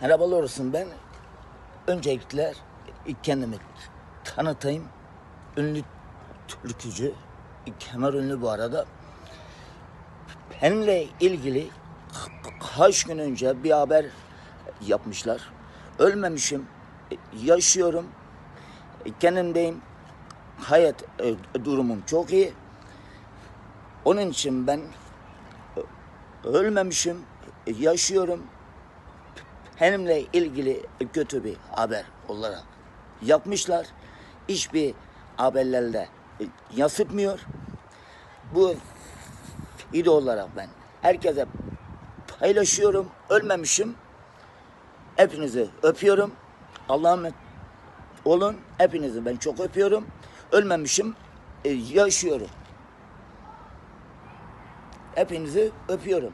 Merhabalar olsun ben. Öncelikle kendimi tanıtayım. Ünlü türkücü. Kemer ünlü bu arada. Benimle ilgili kaç gün önce bir haber yapmışlar. Ölmemişim. Yaşıyorum. Kendimdeyim. Hayat e, durumum çok iyi. Onun için ben ölmemişim. Yaşıyorum benimle ilgili kötü bir haber olarak yapmışlar. Hiçbir haberlerde yansıtmıyor. Bu video olarak ben herkese paylaşıyorum. Ölmemişim. Hepinizi öpüyorum. Allah'a olun. Hepinizi ben çok öpüyorum. Ölmemişim. e, Yaşıyorum. Hepinizi öpüyorum.